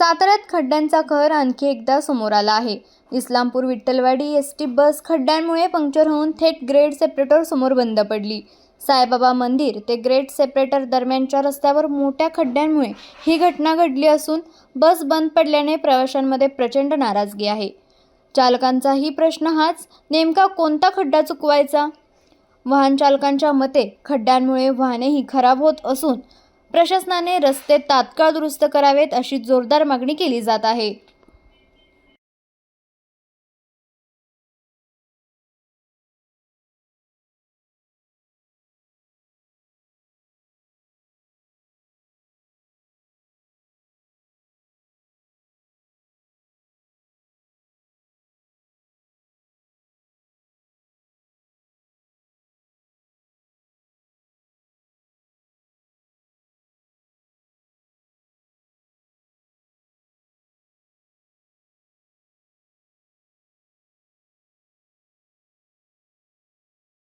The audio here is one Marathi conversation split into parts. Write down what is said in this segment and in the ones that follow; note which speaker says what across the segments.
Speaker 1: साताऱ्यात खड्ड्यांचा कहर आणखी एकदा समोर आला आहे. Islampur Vitthalwadi S T bus खड्ड्यांमुळे पंक्चर होऊन थेट ग्रेड सेपरेटर समोर बंद पडली. साईबाबा मंदिर ते ग्रेड सेपरेटर दरम्यानच्या रस्त्यावर मोठ्या खड्ड्यांमुळे ही घटना घडली असून बस बंद पडल्याने प्रवाशांमध्ये प्रचंड नाराजगी आहे. चालकांचाही प्रश्न हाच नेमका कोणता खड्डा चुकवायचा? वाहन चालकांच्या मते खड्ड्यांमुळे वाहनेही खराब होत असून प्रशासनाने रस्ते तात्काळ दुरुस्त करावेत अशी जोरदार मागणी केली जात आहे.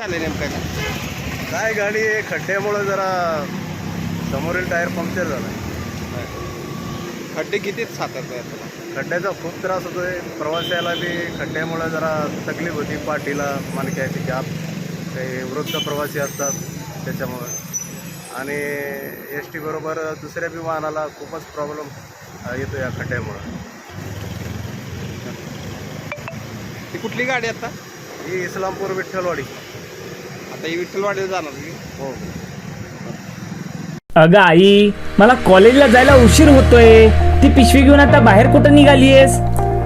Speaker 2: झाले नेमकं काय?
Speaker 3: काय गाडी खड्ड्यामुळं जरा समोरील टायर पंक्चर झाला.
Speaker 2: खड्डे किती सातत आहे तुला
Speaker 3: खड्ड्याचा खूप त्रास होतोय. प्रवाशाला बी खड्ड्यामुळं जरा तकलीफ होती. पाठीला मणक्याची गाप काही वृद्ध प्रवासी असतात त्याच्यामुळं. आणि एस टी बरोबर दुसऱ्या बी वाहनाला खूपच प्रॉब्लेम येतो या खड्ड्यामुळं.
Speaker 2: ती कुठली गाडी आता?
Speaker 3: ही इस्लामपूर विठ्ठलवाडी.
Speaker 2: आता ही विठ्ठलवाडीला जाणार
Speaker 3: हो.
Speaker 4: अगं आई मला कॉलेजला जायला उशीर होतोय. ती पिशवी घेऊन आता बाहेर कुठं निघालीयस?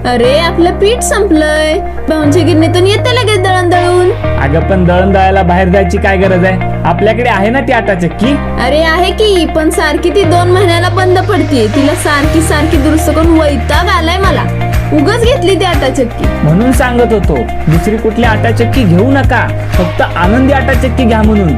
Speaker 5: अरे आपलं पीठ संपलंय. भाऊंच्या गिरणीतून येते लगेच दळण दळून
Speaker 4: अगं पण दळण दळायला बाहेर जायची काय गरज आहे? आपल्याकडे आहे ना ती आटा चक्की
Speaker 5: अरे आहे की पण सारखी ती दोन महिन्याला बंद पडते तिला सारखी सारखी दुरुस्त करून वैताग आलाय मला. उगाच घेतली ती आटा चक्की.
Speaker 4: म्हणून सांगत होतो दुसरी कुठली आटा चक्की घेऊ नका फक्त आनंदी आटा चक्की घ्या म्हणून.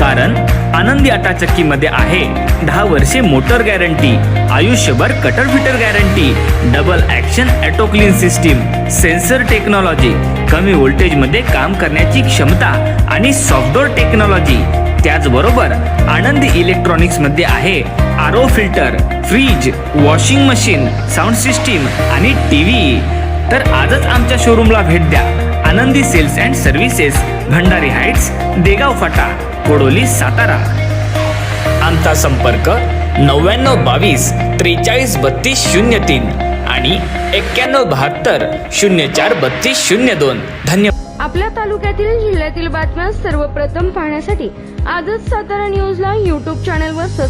Speaker 6: कारण आनंदी आटा चक्की मध्ये आहे दहा वर्षे मोटर गॅरंटी आयुष्यभर cutter fitter guarantee double action auto clean system sensor technology कमी व्होल्टेजमध्ये काम करण्याची क्षमता आणि सॉफ्टवेअर टेक्नॉलॉजी. त्याचबरोबर आनंदी इलेक्ट्रॉनिक्समध्ये आहे R O filter fridge washing machine sound system आणि टीव्ही. तर आजच आमच्या शोरूमला भेट द्या. Anandi sales and services Bhandari heights Degaon फाटा कोडोली सातारा. आमचा संपर्क नव्याण्णव बावीस त्रेचाळीस बत्तीस शून्य तीन आणि एक्क्याण्णव बहात्तर शून्य चार बत्तीस शून्य दोन. धन्यवाद.
Speaker 7: आपल्या तालुक्यातील जिल्ह्यातील बातम्या सर्वप्रथम पाहण्यासाठी आजच सातारा न्यूजला यूट्यूब चॅनलवर सबस्क्राईब